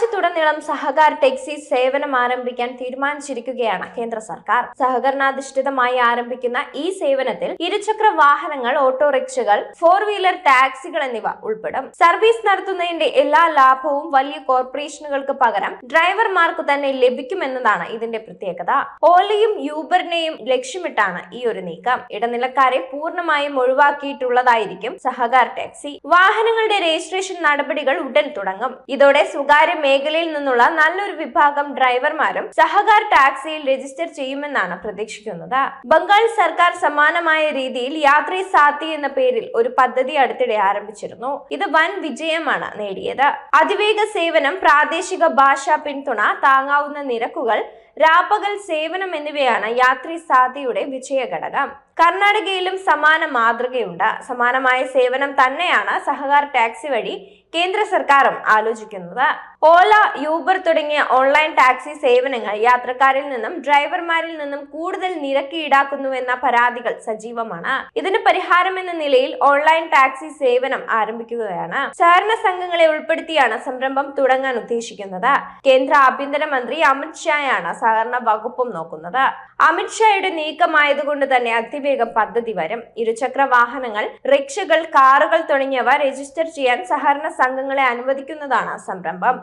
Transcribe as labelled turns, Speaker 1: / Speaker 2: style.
Speaker 1: രാജ്യത്തുടനീളം സഹകാർ ടാക്സി സേവനം ആരംഭിക്കാൻ തീരുമാനിച്ചിരിക്കുകയാണ് കേന്ദ്ര സർക്കാർ. സഹകരണാധിഷ്ഠിതമായി ആരംഭിക്കുന്ന ഈ സേവനത്തിൽ ഇരുചക്ര വാഹനങ്ങൾ ഓട്ടോറിക്ഷകൾ ഫോർ വീലർ ടാക്സികൾ എന്നിവ ഉൾപ്പെടും. സർവീസ് നടത്തുന്നതിന്റെ എല്ലാ ലാഭവും വലിയ കോർപ്പറേഷനുകൾക്ക് പകരം ഡ്രൈവർമാർക്ക് തന്നെ ലഭിക്കുമെന്നതാണ് ഇതിന്റെ പ്രത്യേകത. ഓലയും യൂബറിനെയും ലക്ഷ്യമിട്ടാണ് ഈ ഒരു നീക്കം. ഇടനിലക്കാരെ പൂർണമായും ഒഴിവാക്കിയിട്ടുള്ളതായിരിക്കും സഹകാർ ടാക്സി. വാഹനങ്ങളുടെ രജിസ്ട്രേഷൻ നടപടികൾ ഉടൻ തുടങ്ങും. ഇതോടെ സ്വകാര്യ മേഖലയിൽ നിന്നുള്ള നല്ലൊരു വിഭാഗം ഡ്രൈവർമാരും സഹകാർ ടാക്സിയിൽ രജിസ്റ്റർ ചെയ്യുമെന്നാണ് പ്രതീക്ഷിക്കുന്നത്. ബംഗാൾ സർക്കാർ സമാനമായ രീതിയിൽ യാത്രി സാത്തി എന്ന പേരിൽ ഒരു പദ്ധതി അടുത്തിടെ ആരംഭിച്ചിരുന്നു. ഇത് വൻ വിജയമാണ് നേടിയത്. അതിവേഗ സേവനം പ്രാദേശിക ഭാഷാ പിന്തുണ താങ്ങാവുന്ന നിരക്കുകൾ രാപ്പകൽ സേവനം എന്നിവയാണ് യാത്രി സാധ്യയുടെ വിജയഘടകം. കർണാടകയിലും സമാന മാതൃകയുണ്ട്. സമാനമായ സേവനം തന്നെയാണ് സഹകാർ ടാക്സി വഴി കേന്ദ്ര സർക്കാരും ആലോചിക്കുന്നത്. ഓല യൂബർ തുടങ്ങിയ ഓൺലൈൻ ടാക്സി സേവനങ്ങൾ യാത്രക്കാരിൽ നിന്നും ഡ്രൈവർമാരിൽ നിന്നും കൂടുതൽ നിരക്ക് ഈടാക്കുന്നുവെന്ന പരാതികൾ സജീവമാണ്. ഇതിന് പരിഹാരം എന്ന നിലയിൽ ഓൺലൈൻ ടാക്സി സേവനം ആരംഭിക്കുകയാണ്. സഹകരണ സംഘങ്ങളെ ഉൾപ്പെടുത്തിയാണ് സംരംഭം തുടങ്ങാൻ ഉദ്ദേശിക്കുന്നത്. കേന്ദ്ര ആഭ്യന്തരമന്ത്രി അമിത് ഷായാണ് സഹകരണ വകുപ്പും നോക്കുന്നത്. അമിത്ഷായുടെ നീക്കമായതുകൊണ്ട് തന്നെ അതിവേഗം പദ്ധതി വരും. ഇരുചക്ര വാഹനങ്ങൾ റിക്ഷകൾ കാറുകൾ തുടങ്ങിയവ രജിസ്റ്റർ ചെയ്യാൻ സഹകരണ സംഘങ്ങളെ അനുവദിക്കുന്നതാണ് സംരംഭം.